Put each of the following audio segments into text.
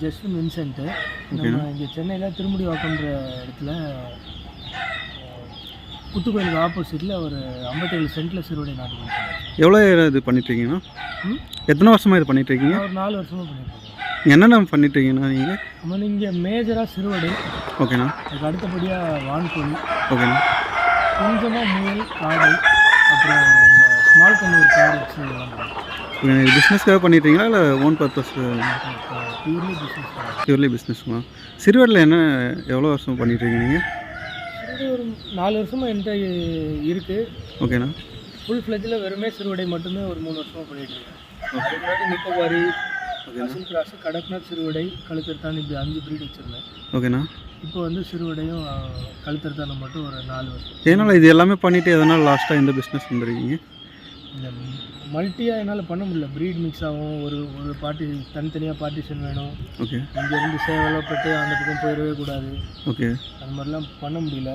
Justin வின்சென்ட்டு. நம்ம இங்கே சென்னையில் திருமுடிவாக்கம்ன்ற இடத்துல அஹ், புத்துக்கோயிலுக்கு ஆப்போசிட்டில் ஒரு ஐம்பத்தேழு சென்ட்டில் சிறுவடை நாட்டு எவ்வளோ இது பண்ணிட்டுருக்கீங்கண்ணா ம்? எத்தனை வருஷமாக இது பண்ணிட்டுருக்கீங்க? ஒரு நாலு வருஷமாக பண்ணிட்டு இருக்கேன் என்னென்ன பண்ணிட்டுருக்கீங்கண்ணா நீங்கள் நம்ம இங்கே மேஜராக சிறுவடை. ஓகேண்ணா. அதுக்கு அடுத்தபடியாக வான்கோழி. ஓகேண்ணா. கொஞ்சமாக முயல் காடை அப்புறம் ஸ்மால் கண்ணூர் ஓகே இது பிஸ்னஸ்க்காக பண்ணிட்டுருக்கீங்களா இல்லை own purpose purely business purely பிஸ்னஸ்ங்களா சிறுவரில் என்ன எவ்வளோ வருஷம் பண்ணிட்டுருக்கீங்க நீங்கள் நாலு வருஷமாக என்கிட்ட இருக்குது ஓகேண்ணா ஃபுல் ஃப்ளெஜில் வெறுமே சிறுவடை மட்டுமே ஒரு மூணு வருஷமாக பண்ணிட்டு இருக்கேன். அதுக்கு முன்னாடி நிக்கோபாரி அசில் கிராஸ் கடக்நாத் சிறுவடை கழுத்தர்தான் இப்படி அஞ்சு ப்ரீட் வச்சுருந்தேன். ஓகேண்ணா இப்போ வந்து சிறுவடையும் கழுத்தர்தானம் மட்டும் ஒரு நாலு வருஷம். ஏன்னால இது எல்லாமே பண்ணிவிட்டு எதனால் லாஸ்ட்டாக இந்த பிஸ்னஸ் வந்துருக்கீங்க? இந்த மல்ட்டியாக என்னால் பண்ண முடியல. ப்ரீட் மிக்ஸ் ஆகும் ஒரு ஒரு பார்ட்டி தனித்தனியாக பார்ட்டிஷன் வேணும். ஓகே இங்கேருந்து சேவலப்பட்டு அந்த பக்கம் போயிடவே கூடாது. ஓகே அது மாதிரிலாம் பண்ண முடியல.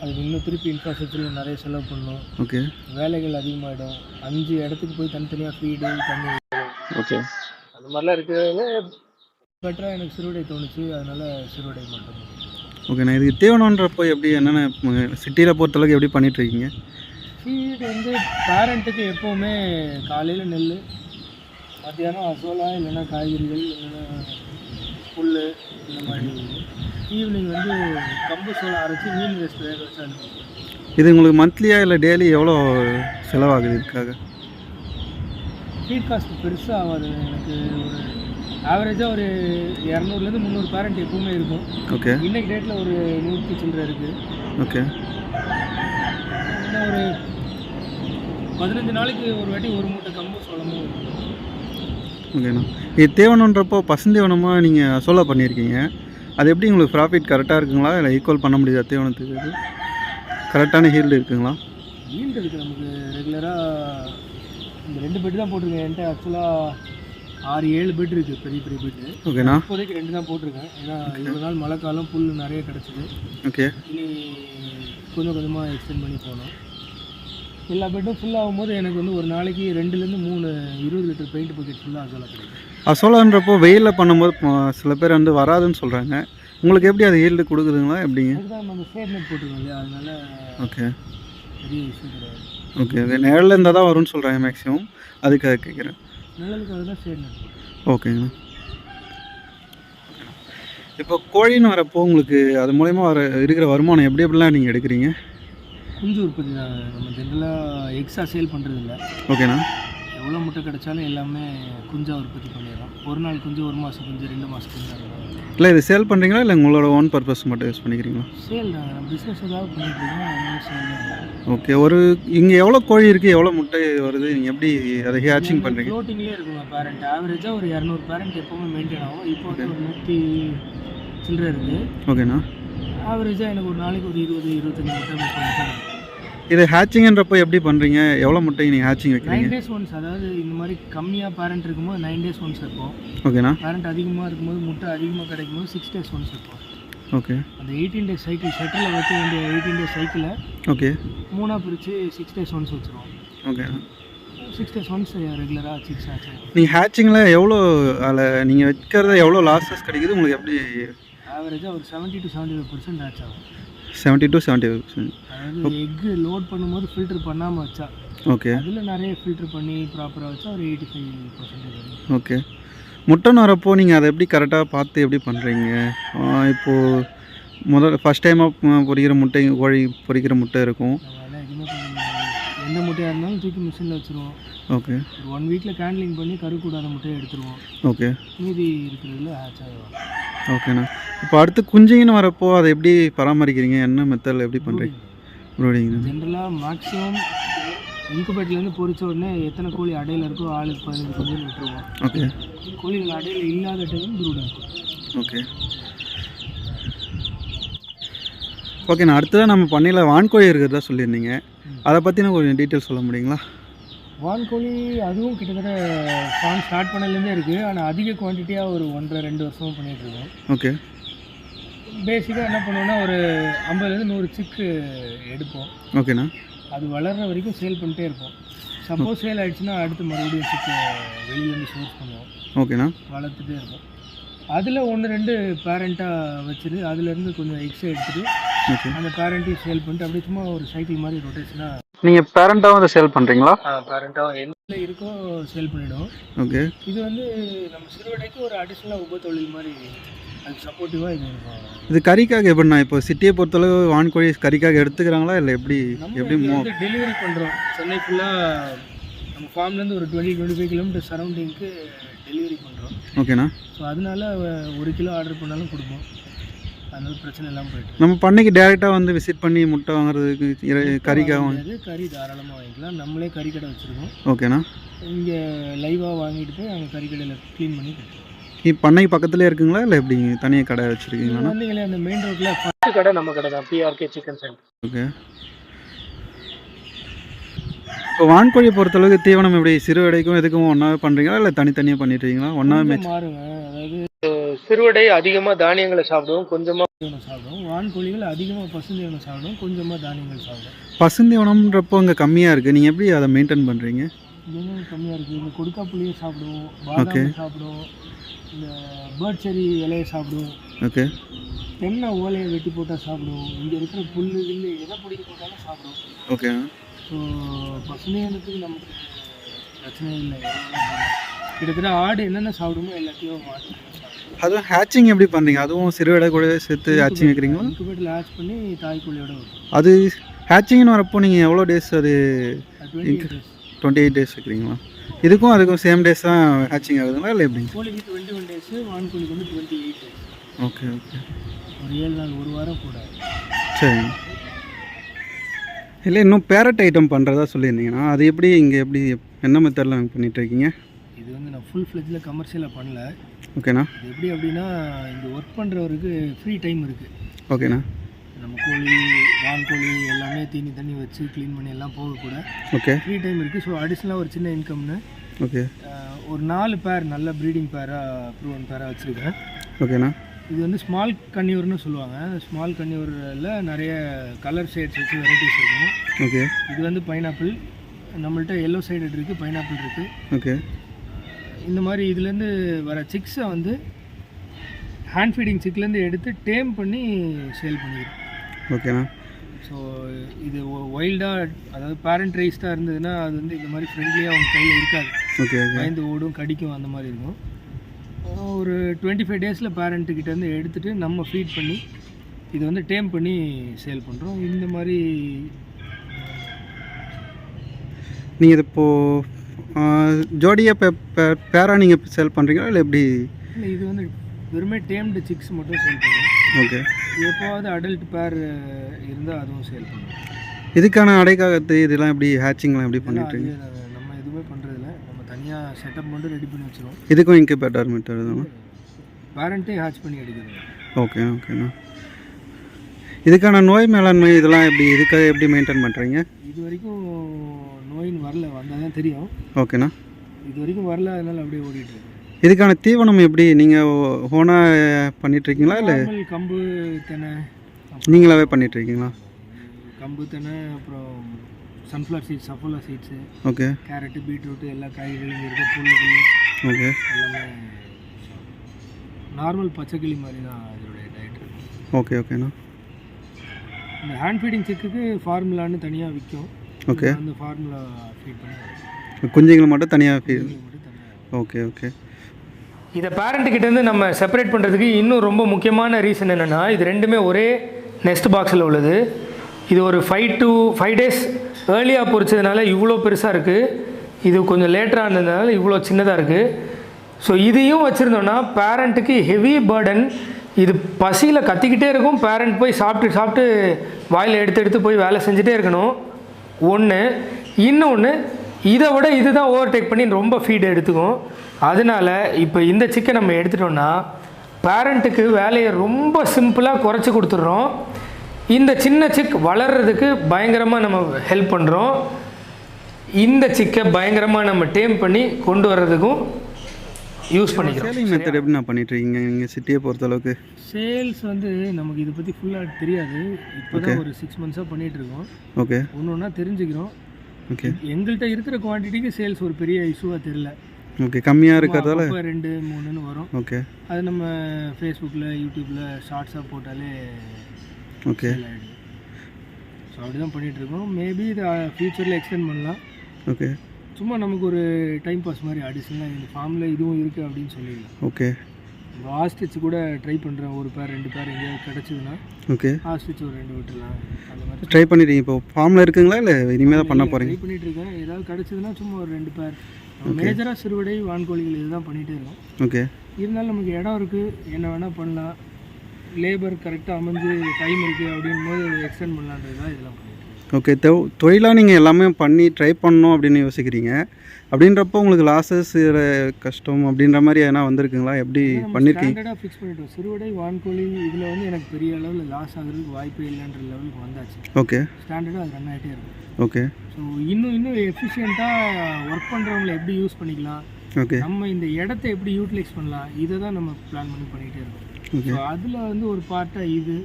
அதுக்கு இன்னும் திருப்பி இன்ஃப்ராஸ்ட்ரக்சரில் நிறைய செலவு பண்ணணும். ஓகே வேலைகள் அதிகமாகிடும் அஞ்சு இடத்துக்கு போய் தனித்தனியாக ஃபீடு தண்ணி ஓகே அந்த மாதிரிலாம் இருக்கிறதுல பெட்டராக எனக்கு சிறுவடை தோணுச்சு. அதனால சிறுவடை மட்டும். ஓகேண்ணா இதுக்கு தீவனன்றப்போ எப்படி என்னென்ன சிட்டியில் பொறுத்தளவுக்கு எப்படி பண்ணிட்டுருக்கீங்க ஃபீட் வந்து பேரண்ட்டுக்கு எப்போவுமே காலையில் நெல் மத்தியானம் அசோலா இல்லைன்னா காய்கறிகள் இல்லைன்னா புல் இந்த மாதிரி ஈவினிங் வந்து கம்பு சோளம் அரைச்சி மீன் வேஸ்ட் வேக வச்சு அனுப்பி இது உங்களுக்கு மந்த்லியாக இல்லை டெய்லி எவ்வளோ செலவாகுது இதுக்காக? ஃபீட் காஸ்ட் பெருசாக ஆகாது. எனக்கு ஒரு ஆவரேஜாக ஒரு இரநூறுலேருந்து முந்நூறு பேரண்ட் எப்பவுமே இருக்கும். ஓகே இன்னைக்கு டேட்டில் ஒரு நூற்றி சில்லரை இருக்குது ஓகே பதினஞ்சு நாளைக்கு ஒரு வாட்டி ஒரு மூட்டை கம்பு சோளமும் ஓகேண்ணா. இது தேவனன்றப்போ பசுந்தேவனமாக நீங்கள் சோலா பண்ணியிருக்கீங்க. அது எப்படி உங்களுக்கு ப்ராஃபிட் கரெக்டாக இருக்குங்களா? இல்லை ஈக்குவல் பண்ண முடியுதா தீவனத்துக்கு கரெக்டான ஹீல்டு இருக்குங்களா? ஈல்டு இருக்குது நமக்கு ரெகுலராக இந்த ரெண்டு பெட் தான் போட்டிருக்கேன். என்கிட்ட ஆக்சுவலாக ஆறு ஏழு பெட் இருக்குது பெரிய பெரிய பெட்டு ஓகேண்ணா. இப்போதைக்கு ரெண்டு தான் போட்டிருக்கேன். ஏன்னா இவ்வளோ நாள் மழை காலம் புல் நிறைய கிடச்சிது. ஓகே. இனி கொஞ்சம் கொஞ்சமாக எக்ஸ்டெண்ட் பண்ணி போகணும். எல்லா பெட்டும் ஃபுல் ஆகும்போது எனக்கு வந்து ஒரு நாளைக்கு ரெண்டுலேருந்து மூணு இருபது லிட்டர் பெயிண்ட் பக்கெட் ஃபுல்லாக அசோலா கிடைக்கும். அசோலான்றப்போ வெயிலில் பண்ணும்போது சில பேர் வந்து வராதுன்னு சொல்கிறாங்க உங்களுக்கு எப்படி அது ஹீல்டு கொடுக்குதுங்களா எப்படிங்க நம்ம ஷேட் நெட் போட்டிருக்கோம் இல்லையா? அதனால ஓகே. பெரிய இஷ்யூ கிடையாது. ஓகே ஓகே நிழலில் இருந்தால் தான் வரும்னு சொல்கிறாங்க மேக்ஸிமம் அதுக்காக கேட்குறேன். நிழலுக்காக தான் ஷேட் நெட் ஓகேங்கண்ணா இப்போ கோழின்னு வரப்போ உங்களுக்கு அது மூலயமா வர இருக்கிற வருமானம் எப்படி எப்படிலாம் நீங்கள் எடுக்கிறீங்க? குஞ்சு உற்பத்தி தான். நம்ம ஜென்ரலாக எக்ஸா சேல் பண்ணுறது இல்லை ஓகேண்ணா. எவ்வளோ முட்டை கிடைச்சாலும் எல்லாமே குஞ்சா உற்பத்தி பண்ணிடலாம். ஒரு நாள் குஞ்சு ஒரு மாதம் குஞ்சு ரெண்டு மாதம் குஞ்சு இல்லை இது சேல் பண்ணுறீங்களா இல்லை உங்களோட ஓன் பர்பஸ் மட்டும் யூஸ் பண்ணிக்கிறீங்களா? சேல் தான். பிஸ்னஸ் ஏதாவது தான். ஓகே ஒரு இங்கே எவ்வளோ கோழி இருக்குது எவ்வளோ முட்டை வருது? நீங்கள் எப்படி அதை ஹேச்சிங் பண்ணுறீங்க ஃப்ளோட்டிங்லேயே இருக்குங்க பேரண்ட் ஆவரேஜாக ஒரு இரநூறு பேரண்ட் எப்போவுமே மெயின்டைன் ஆகும். இப்போ ஒரு நூற்றி சில்லறை இருக்குது ஓகேண்ணா. ஆவரேஜாக எனக்கு ஒரு நாளைக்கு ஒரு இருபது இருபத்தஞ்சி முட்டை முப்பது முட்டை. இது ஹேச்சிங்கன்றப்போ எப்படி பண்ணுறீங்க எவ்வளோ முட்டை நீங்கள் ஹேச்சிங் வைக்கிறீங்க? நைன் டேஸ் ஒன்ஸ் அதாவது இந்த மாதிரி கம்மியாக பேரண்ட் இருக்கும்போது நைன் டேஸ் ஒன்ஸ் வைப்போம். ஓகேண்ணா. பேரண்ட் அதிகமாக இருக்கும்போது முட்டை அதிகமாக கிடைக்கும் போது சிக்ஸ் டேஸ் ஒன்ஸ் வைப்போம். ஓகே. அந்த எயிட்டீன் டேஸ் சைக்கிள் ஷட்டில் வைக்க வேண்டிய எயிட்டீன் டேஸ் சைக்கிளை ஓகே. மூணாக பிரித்து சிக்ஸ் டேஸ் ஒன்ஸ் வச்சுருவோம். ஓகேண்ணா சிக்ஸ் டேஸ் ஒன்ஸ் ரெகுலராக சிக்ஸ் ஆச்சு. நீங்கள் ஹேச்சிங்கில் எவ்வளோ அதில் நீங்கள் வைக்கிறத எவ்வளோ லாஸஸ் கிடைக்குது? உங்களுக்கு எப்படி ஆவரேஜாக ஒரு seventy to seventy five percent ஆச்சு ஆகும். செவன்ட்டி டு செவன்ட்டி அதாவது எக்கு லோட் பண்ணும்போது ஃபில்டர் பண்ணாமல் வச்சா. ஓகே அதில் நிறைய ஃபில்டர் பண்ணி ப்ராப்பராக வச்சா ஒரு எயிட்டி ஃபைவ் பர்சன்டேஜ் ஓகே முட்டைன்னு வரப்போ நீங்கள் அதை எப்படி கரெக்டாக பார்த்து எப்படி பண்ணுறீங்க இப்போது முதல் ஃபஸ்ட் டைமாக பொரிக்கிற முட்டை கோழி பொரிக்கிற முட்டை இருக்கும். எந்த முட்டையாக இருந்தாலும் தூக்கி மிஷினில் வச்சுருவோம். ஓகே ஒரு ஒன் வீக்கில் கேண்ட்லிங் பண்ணி கரு கூடாத முட்டையை எடுத்துருவோம். ஓகே மீதி இருக்கிறதுல ஹேட்ச் ஆகிடும் ஓகேண்ணா. இப்போ அடுத்து குஞ்சிங்கன்னு வரப்போ அதை எப்படி பராமரிக்கிறீங்க? என்ன மெத்தடில் எப்படி பண்ணுறீங்க ஜென்ரலாக மேக்ஸிமம் இன்குபேட்லேருந்து பொரிச்ச உடனே எத்தனை கோழி அடையில் இருக்கோ ஆளுக்கு பதினஞ்சு கொஞ்சம் விட்டுருவோம். ஓகே. கோழிகள் அடையில் இல்லாத டைம் ப்ரூட் இருக்கும். ஓகே. ஓகேண்ணா அடுத்ததாக நம்ம பண்ணையில் வான்கோழி இருக்கிறதா சொல்லியிருந்தீங்க. அதை பற்றின கொஞ்சம் டீட்டெயில் சொல்ல முடியுங்களா? வான்கோழி அதுவும் கிட்டத்தட்ட ஃபார்ம் ஸ்டார்ட் பண்ணலேருந்தே இருக்குது ஆனால் அதிக குவான்டிட்டியாக ஒரு ஒன்றரை ரெண்டு வருஷமாக பண்ணிகிட்டு இருக்கோம். ஓகே. பேசிக்காக என்ன பண்ணுவோம்னா ஒரு ஐம்பதுலேருந்து நூறு சிக்கு எடுப்போம். ஓகேண்ணா. அது வளர்கிற வரைக்கும் சேல் பண்ணிட்டே இருப்போம். சப்போஸ் சேல் ஆயிடுச்சுன்னா அடுத்து மறுபடியும் சிக்கு வெளியிலேருந்து சோர்ஸ் பண்ணுவோம். ஓகேண்ணா. வளர்த்துட்டே இருப்போம். அதில் ஒன்று ரெண்டு பேரண்ட்டாக வச்சுட்டு அதுலேருந்து கொஞ்சம் எக்ஸ்ட்ரா எடுத்துகிட்டு ஓகே அந்த பேரண்ட்டையும் சேல் பண்ணிட்டு அப்படியே சும்மா ஒரு சைக்கிள் மாதிரி ரொட்டேஷனாக நீங்கள் பேரண்ட்டாகவும் அதை சேல் பண்ணுறீங்களா பேரண்ட்டாக எந்த இருக்கோ சேல் பண்ணிவிடும் ஓகே இது வந்து நம்ம சிறுவடைக்கு ஒரு அடிஷ்னலாக உப தொழில் மாதிரி அதுக்கு சப்போர்ட்டிவாக இது இருக்கும். இது கறிக்காக எப்படிண்ணா இப்போ சிட்டியை பொறுத்தளவு வான்கோழி கறிக்காக எடுத்துக்கிறாங்களா இல்லை எப்படி எப்படி டெலிவரி பண்ணுறோம் சென்னை ஃபுல்லாக நம்ம ஃபார்ம்லேருந்து ஒரு டுவெண்ட்டி டுவெண்ட்டி ஃபைவ் கிலோமீட்டர் சரௌண்டிங்க்கு டெலிவரி பண்ணுறோம் ஓகேண்ணா. ஸோ அதனால ஒரு கிலோ ஆர்டர் பண்ணாலும் கொடுப்போம். அதனால பிரச்சனை இல்லாமல் போயிட்டு நம்ம பண்ணைக்கு டேரெக்டாக வந்து விசிட் பண்ணி முட்டை வாங்குறதுக்கு கறிக்காக வாங்க முடியாது கறி தாராளமாக வாங்கிக்கலாம். நம்மளே கறி கடை வச்சுருக்கோம். ஓகேண்ணா. இங்கே லைவாக வாங்கிட்டு போய் அங்கே கறி கடையில் க்ளீன் பண்ணி கொடுத்துருவோம். நீ பண்ணை பக்கத்துலேயே இருக்குங்களா? இல்லை எப்படி தனியாக கடை வச்சுருக்கீங்களாண்ணா? வந்தீங்களே அந்த மெயின் ரோட்டில் ஃபஸ்ட்டு கடை நம்ம கடை தான். BRK chicken centre okay. இப்போ வான்கோழியை பொறுத்தளவுக்கு தீவனம் எப்படி? சிறு எடைக்கும் எதுக்கும் ஒன்றாவே பண்ணுறீங்களா இல்லை தனித்தனியாக பண்ணிட்டுருக்கீங்களா ஒன்றாவே மேட்ச் மாறுங்க அதாவது சிறுவடை அதிகமாக தானியங்களை சாப்பிடுவோம் கொஞ்சமாக தீவனம் சாப்பிடுவோம். வான்கோழிகள் அதிகமாக பசுந்தீவனம் சாப்பிடும் கொஞ்சமாக தானியங்கள் சாப்பிடும் பசுந்தீவனம்ன்றப்போ இங்கே கம்மியாக இருக்குது நீங்கள் எப்படி அதை மெயின்டைன் பண்ணுறீங்க இதுவும் கம்மியாக இருக்குது இந்த கொடுக்காப்புளியே சாப்பிடுவோம் Okay. பாதாம் சாப்பிடுவோம் இந்த பேர்ட் செரி இலையை சாப்பிடுவோம். ஓகே தென்னை ஓலையை வெட்டி போட்டால் சாப்பிடுவோம். இங்கே இருக்கிற புல் கில்லு எதை பிடிக்க போட்டாலும் சாப்பிடுவோம். ஓகே ஸோ பசுமையானதுக்கு நமக்கு பிரச்சனை இல்லை. கிட்டத்தட்ட ஆடு என்னென்ன சாப்பிடுமோ எல்லாத்தையும் அதுவும் ஹேச்சிங் எப்படி பண்ணுறீங்க? அதுவும் சிறு எடை கூட சேர்த்து ஹேச்சிங் வைக்கிறீங்களா? இன்குபேட்டில் ஆச் பண்ணி தாய்க்கோழியோட அது ஹேச்சிங்னு வரப்போ நீங்கள் எவ்வளோ டேஸ் அது டுவெண்ட்டி எயிட் டேஸ் வைக்கிறீங்களா? இதுக்கும் அதுக்கும் சேம் டேஸ் தான் ஹேச்சிங் ஆகுதுங்களா இல்லை எப்படிங்க கோழிக்கு டுவெண்ட்டி ஒன் டேஸு வான்கோழிக்கு வந்து twenty eight days okay okay ஒரு ஏழு நாள் ஒரு வாரம் கூட சரிங்க இல்லை இன்னும் பேரட் ஐட்டம் பண்ணுறதா சொல்லியிருந்தீங்கன்னா அது எப்படி இங்கே எப்படி என்ன மெத்தடில் பண்ணிட்டு இருக்கீங்க இது வந்து நான் ஃபுல் ஃப்ளெஜில் கமர்ஷியலாக பண்ணல. ஓகேண்ணா இது எப்படி அப்படின்னா இங்கே ஒர்க் பண்ணுறவருக்கு ஃப்ரீ டைம் இருக்குது ஓகேண்ணா நம்ம கோழி வான்கோழி எல்லாமே தீனி தண்ணி வச்சு க்ளீன் பண்ணி எல்லாம் போகக்கூட ஓகே ஃப்ரீ டைம் இருக்குது ஸோ அடிஷ்னலாக ஒரு சின்ன இன்கம்னு ஓகே ஒரு நாலு பேர் நல்ல ப்ரீடிங் பேராக ப்ரூவன் பேராக வச்சுருக்கேன். ஓகேண்ணா இது வந்து ஸ்மால் கன்னியூர்னு சொல்லுவாங்க. ஸ்மால் கன்னியூரில் நிறைய கலர் ஷேட்ஸ் வச்சு வெரைட்டிஸ் இருக்கும். ஓகே இது வந்து பைனாப்பிள் நம்மள்ட்ட எல்லோ சைடு இருக்குது பைனாப்பிள் இருக்குது ஓகே இந்த மாதிரி இதுலேருந்து வர சிக்ஸை வந்து ஹேண்ட் ஃபீடிங் சிக்லேருந்து எடுத்து டேம் பண்ணி சேல் பண்ணிக்கிறோம். ஓகேண்ணா ஸோ இது வைல்டாக அதாவது பேரண்ட் ரைஸ்டாக இருந்ததுன்னா அது வந்து இந்த மாதிரி ஃப்ரெண்ட்லியாக அவங்க கையில் இருக்காது. பயந்து ஓடும் கடிக்கும் அந்த மாதிரி இருக்கும். ஒரு டுவெண்ட்டி ஃபைவ் டேஸில் பேரண்ட்டுக்கிட்டேருந்து எடுத்துகிட்டு நம்ம ஃபீட் பண்ணி இது வந்து டேம் பண்ணி சேல் பண்ணுறோம் இந்த மாதிரி நீங்கள் இது இப்போது ஜோடியாக பேரா நீங்கள் சேல் பண்ணுறீங்களா இல்லை எப்படி? இல்லை இது வந்து வெறுமே டேம்டு சிக்ஸ் மட்டும் சேல் பண்ணுவோம். ஓகே. எப்போவாவது அடல்ட் பேர் இருந்தால் அதுவும் சேல் பண்ணுவோம். இதுக்கான அடைக்காகத்து இதெல்லாம் எப்படி ஹேச்சிங்லாம் எப்படி பண்ணிட்டு அது நம்ம- நம்ம எதுவுமே பண்ணுறதில்ல நம்ம தனியாக செட்டப் மட்டும் ரெடி பண்ணி வச்சிருவோம். இதுக்கும் இன்குபேட்டர் மெத்தட் தான் பேரண்ட்டே ஹேட்ச் பண்ணி எடுக்கிறது ஓகே ஓகேண்ணா இதுக்கான நோய் மேலாண்மை இதெல்லாம் எப்படி இதுக்காக எப்படி மெயின்டைன் பண்ணுறீங்க இது வரைக்கும் நோயின்னு வரல வந்தால் தான் தெரியும் ஓகேண்ணா இது வரைக்கும் வரல அதனால அப்படியே ஓடிட்டு இதுக்கான தீவனம் எப்படி நீங்கள் ஓனாக பண்ணிட்டுருக்கீங்களா இல்லை? கம்பு தெனை நீங்களாவே பண்ணிட்டுருக்கீங்களா? கம்பு தெனை அப்புறம் sunflower seeds Saffola seeds okay carrot beetroot எல்லா காய்கறிகளும் இங்கே இருக்க புல்லு புல்லு ஓகே எல்லாமே நார்மல் பச்சைக்கிளி மாதிரி தான் இதோடைய டயட் ஓகே ஓகேண்ணா இந்த ஹேண்ட் ஃபீடிங் சிக்குக்கு ஃபார்முலான்னு தனியாக விற்கும் ஓகே அந்த ஃபார்முலா ஃபீட் பண்ணி குஞ்சுங்களை மட்டும் தனியாக தனியாக ஓகே ஓகே இதை பேரண்ட்டுக்கிட்டேருந்து நம்ம செப்பரேட் பண்ணுறதுக்கு இன்னும் ரொம்ப முக்கியமான ரீசன் என்னென்னா இது ரெண்டுமே ஒரே நெஸ்ட் பாக்ஸில் உள்ளது. இது ஒரு ஃபைவ் டு ஃபைவ் டேஸ் ஏர்லியாக பொறிச்சதுனால இவ்வளோ பெருசாக இருக்குது இது கொஞ்சம் லேட்டராக இருந்ததுனால இவ்வளோ சின்னதாக இருக்குது ஸோ இதையும் வச்சுருந்தோன்னா பேரண்ட்டுக்கு ஹெவி பேர்டன் இது பசியில் கத்திக்கிட்டே இருக்கும். பேரண்ட் போய் சாப்பிட்டு சாப்பிட்டு வாயில் எடுத்து எடுத்து போய் வேலை செஞ்சுட்டே இருக்கணும். ஒன்று இன்னொன்று இதை விட இதுதான் தான் ஓவர்டேக் பண்ணி ரொம்ப ஃபீடு எடுத்துக்கும். அதனால இப்போ இந்த சிக்கன் நம்ம எடுத்துட்டோன்னா பேரண்ட்டுக்கு வேலையை ரொம்ப சிம்பிளாக குறைச்சி கொடுத்துட்றோம். இந்த சின்ன சிக் வளர்கிறதுக்கு பயங்கரமாக நம்ம ஹெல்ப் பண்ணுறோம் இந்த சிக்கை பயங்கரமாக நம்ம டேம் பண்ணி கொண்டு வர்றதுக்கும் யூஸ் பண்ணிக்கிறோம். சேலிங் மெத்தட் எப்படி நான் பண்ணிட்டுருக்கீங்க நீங்கள் சிட்டியை பொறுத்தளவுக்கு சேல்ஸ் வந்து நமக்கு இதை பற்றி ஃபுல்லாக தெரியாது. இப்போ தான் ஒரு சிக்ஸ் மந்த்ஸாக பண்ணிகிட்டு இருக்கோம். ஓகே ஒன்று ஒன்றா தெரிஞ்சுக்கிறோம். ஓகே எங்கள்கிட்ட இருக்கிற குவான்டிட்டிக்கு சேல்ஸ் ஒரு பெரிய இஷ்யூவாக தெரியல. ஓகே கம்மியாக இருக்கிறதால? ரெண்டு மூணுன்னு வரும். ஓகே அது நம்ம ஃபேஸ்புக்கில் யூடியூப்பில் ஷார்ட்ஸாக போட்டாலே ஓகே ஸோ அப்படி தான் பண்ணிகிட்ருக்கோம் மேபி இதை ஃப்யூச்சரில் எக்ஸ்டெண்ட் பண்ணலாம். ஓகே சும்மா நமக்கு ஒரு டைம் பாஸ் மாதிரி அடிஷ்னலாக இந்த ஃபார்மில் இதுவும் இருக்குது அப்படின்னு சொல்லிடலாம். ஓகே ஆஸ்டிச் கூட ட்ரை பண்ணுறேன் ஒரு பேர் ரெண்டு பேர் எங்கேயாவது கிடச்சிதுன்னா ஓகே ஆஸ்டிச் ஒரு ரெண்டு விட்டுலாம் அந்த மாதிரி ட்ரை பண்ணிட்டீங்க இப்போ? ஃபார்மில் இருக்குங்களா இல்லை இனிமேல் தான் பண்ண போகிறீங்க ட்ரை பண்ணிட்டு இருக்கேன் ஏதாவது கிடச்சிதுன்னா சும்மா ஒரு ரெண்டு பேர் மேஜராக சிறுவடை வான்கோழிகள் இதுதான் பண்ணிகிட்டே இருக்கோம். ஓகே இருந்தாலும் நமக்கு இடம் இருக்குது என்ன வேணால் பண்ணலாம். லேபர் கரெக்டாக அமைஞ்சு டைம் இருக்குது அப்படின் போது எக்ஸ்டெண்ட் பண்ணலான்றது தான் இதெல்லாம். ஓகே தொ தொழிலாக நீங்கள் எல்லாமே பண்ணி ட்ரை பண்ணணும் அப்படின்னு யோசிக்கிறீங்க. அப்படின்றப்போ உங்களுக்கு லாஸஸ் கஷ்டம் அப்படின்ற மாதிரி எதனா வந்திருக்குங்களா? எப்படி பண்ணியிருக்கீங்க ஃபிக்ஸ் பண்ணிட்டோம். சிறுவடை வான்கோழி இதில் வந்து எனக்கு பெரிய அளவில் லாஸ் ஆகுறதுக்கு வாய்ப்பே இல்லைன்ற லெவலுக்கு வந்தாச்சு. ஓகே ஸ்டாண்டர்டாக அது ரன் ஆகிட்டே இருக்கும் ஓகே ஸோ இன்னும் இன்னும் எஃபிஷியண்ட்டாக ஒர்க் பண்ணுறவங்கள எப்படி யூஸ் பண்ணிக்கலாம்? ஓகே நம்ம இந்த இடத்த எப்படி யூட்டிலைஸ் பண்ணலாம்? இதை தான் நம்ம பிளான் பண்ணி பண்ணிகிட்டே இருக்கோம். ஸோ அதில் வந்து ஒரு பார்ட்டாக இது.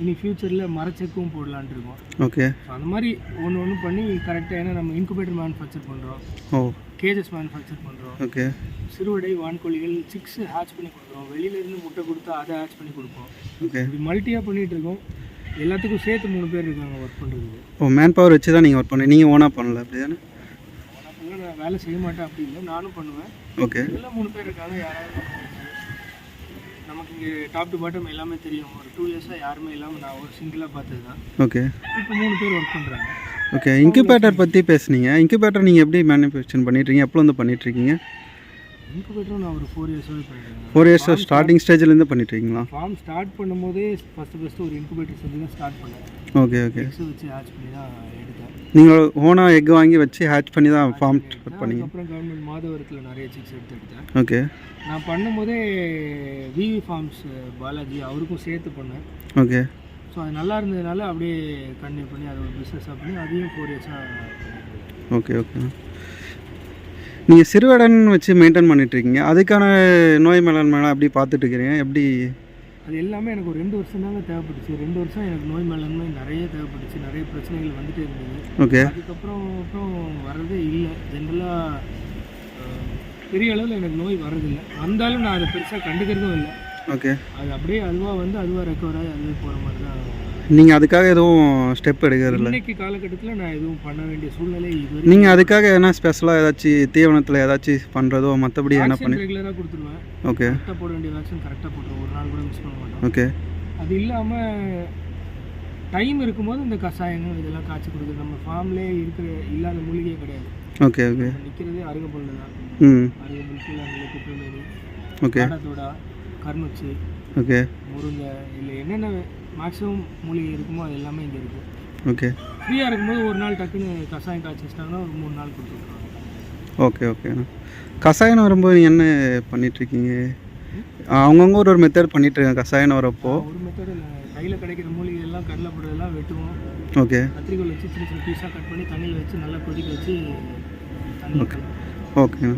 இனி ஃப்யூச்சரில் மரச்செக்கும் போடலான்ட்டு இருக்கோம். ஓகே ஸோ அந்த மாதிரி ஒன்று ஒன்று பண்ணி கரெக்டாக ஏன்னா நம்ம இன்குபேட்டர் மேனுஃபேக்சர் பண்ணுறோம் ஓ. கேஜஸ் மேனுஃபேக்சர் பண்ணுறோம் ஓகே சிறுவடை வான்கோழிகள் சிக்ஸ் ஹேட்ச் பண்ணி கொடுக்குறோம். வெளியிலேருந்து முட்டை கொடுத்து அதை ஹேட்ச் பண்ணி கொடுப்போம். ஓகே இப்படி மல்ட்டியாக பண்ணிகிட்டு இருக்கோம். எல்லாத்துக்கும் சேர்த்து மூணு பேர் இருக்காங்க ஒர்க் பண்ணுறதுக்கு ஓ மேன் பவர் வச்சு தான் நீங்கள் ஒர்க் பண்ணி நீங்கள் ஓனாக பண்ணல அப்படி தானே நான் வேலை செய்ய மாட்டேன் அப்படி இல்லை. நானும் பண்ணுவேன். ஓகே இதெல்லாம் மூணு பேர் இருக்காங்க யாராவது நமக்கு இங்கே டாப் டு பாட்டம் எல்லாமே தெரியும். ஒரு டூ இயர்ஸாக யாருமே இல்லாமல் நான் ஒரு சிங்கிளாக பார்த்தது தான் ஓகே இப்போ மூணு பேர் ஒர்க் பண்ணுறாங்க ஓகே இன்குபேட்டர் பற்றி பேசுனீங்க. இன்குபேட்டர் நீங்கள் எப்படி மேனுஃபேக்சர் பண்ணிட்டுருக்கீங்க? எப்போ வந்து பண்ணிட்டுருக்கீங்க? இன்குபேட்டரும் நான் ஒரு ஃபோர் இயர்ஸாகவே பண்ணிட்டேன் ஃபோர் இயர்ஸ் ஸ்டார்டிங் ஸ்டேஜ்லேருந்து பண்ணிட்டுருக்கீங்களா? ஃபார்ம் ஸ்டார்ட் பண்ணும்போதே ஃபஸ்ட்டு ஃபஸ்ட்டு ஒரு இன்குபேட்டர் செஞ்சு தான் ஸ்டார்ட் பண்ணேன். ஓகே ஓகே வச்சு ஹேட்ச் பண்ணி தான் நீங்கள் ஓனாக எக் வாங்கி வச்சு ஹேட்ச் பண்ணி தான் ஃபார்ம் பண்ணீங்க. அதுக்கப்புறம் கவர்மெண்ட் மாதவரத்தில் நிறைய சிக்ஸ் எடுத்து எடுத்தேன். ஓகே நான் பண்ணும்போதே விவி ஃபார்ம்ஸ் பாலாஜி அவருக்கும் சேர்த்து பண்ணேன். ஓகே ஸோ அது நல்லா இருந்ததுனால அப்படியே கண்டினியூ பண்ணி அதை ஒரு பிஸ்னஸாக பண்ணி அதையும் ஃபோர் இயர்ஸாக ஓகே ஓகே நீங்கள் சிறுவடன் வச்சு மெயின்டைன் பண்ணிட்டுருக்கீங்க அதுக்கான நோய் மேலாண்மைலாம் எப்படி பார்த்துட்டு இருக்கிறீங்க? எப்படி அது எல்லாமே எனக்கு ஒரு ரெண்டு வருஷம் தாங்க தேவைப்பட்டுச்சு. ரெண்டு வருஷம் எனக்கு நோய் மேலாண்மை நிறைய தேவைப்பட்டுச்சு. நிறைய பிரச்சனைகள் வந்துட்டே இருந்தது. ஓகே. அதுக்கப்புறம் அப்புறம் வரதே இல்லை. ஜென்ரலாக பெரிய அளவில் எனக்கு நோய் வரதில்லை. வந்தாலும் நான் அதை பெருசாக கண்டுக்கிறதும் இல்லை. ஓகே. அது அப்படியே அதுவாக வந்து அதுவாக ரெக்கவர் ஆகி அதுவே போகிற மாதிரி தான் நீங்கள் அதுக்காக எதுவும் ஸ்டெப் எடுக்கிறதில்ல இன்னைக்கு காலகட்டத்தில் நான் எதுவும் பண்ண வேண்டிய சூழ்நிலை இது நீங்கள் அதுக்காக எதனா ஸ்பெஷலாக ஏதாச்சும் தீவனத்தில் ஏதாச்சும் பண்ணுறதோ மற்றபடி என்ன பண்ணி ரெகுலராக கொடுத்துருவேன். ஓகே கரெக்டாக போட வேண்டிய வேக்சின் கரெக்டாக போட்டுருவோம் ஒரு நாள் கூட மிஸ் பண்ண மாட்டோம். ஓகே அது இல்லாமல் டைம் இருக்கும்போது இந்த கஷாயங்கள் இதெல்லாம் காய்ச்சி கொடுக்குறது. நம்ம ஃபார்ம்லேயே இருக்கிற இல்லாத மூலிகையே கிடையாது. ஓகே ஓகே நிற்கிறதே அருகம்புல்லு தான். ம். அருகம்புல் கீழே ஓகே காடத்தோடா கருணுச்சி ஓகே முருங்கை இல்லை என்னென்ன மேக்ஸிமம் மூலிகை இருக்குமோ அது எல்லாமே இங்கே இருக்குது ஓகே ஃப்ரீயாக இருக்கும்போது ஒரு நாள் டக்குன்னு கஷாயம் காய்ச்சி வச்சிட்டாங்கன்னா ஒரு மூணு நாள் கொடுத்துருக்காங்க ஓகே ஓகேண்ணா கஷாயம் வரும்போது நீங்கள் என்ன பண்ணிகிட்ருக்கீங்க அவங்கவுங்க ஒரு ஒரு மெத்தட் பண்ணிகிட்ருக்காங்க கஷாயம் வரப்போ. ஒரு மெத்தட் இல்லை. கையில் கிடைக்கிற மூலிகை எல்லாம் கடலை போடுறதெல்லாம் வெட்டுவோம். ஓகே கத்திரிக்கோல் வச்சு சின்ன சின்ன பீஸாக கட் பண்ணி தண்ணியில் வச்சு நல்லா கொதிக்க வச்சு தண்ணி ஓகேண்ணா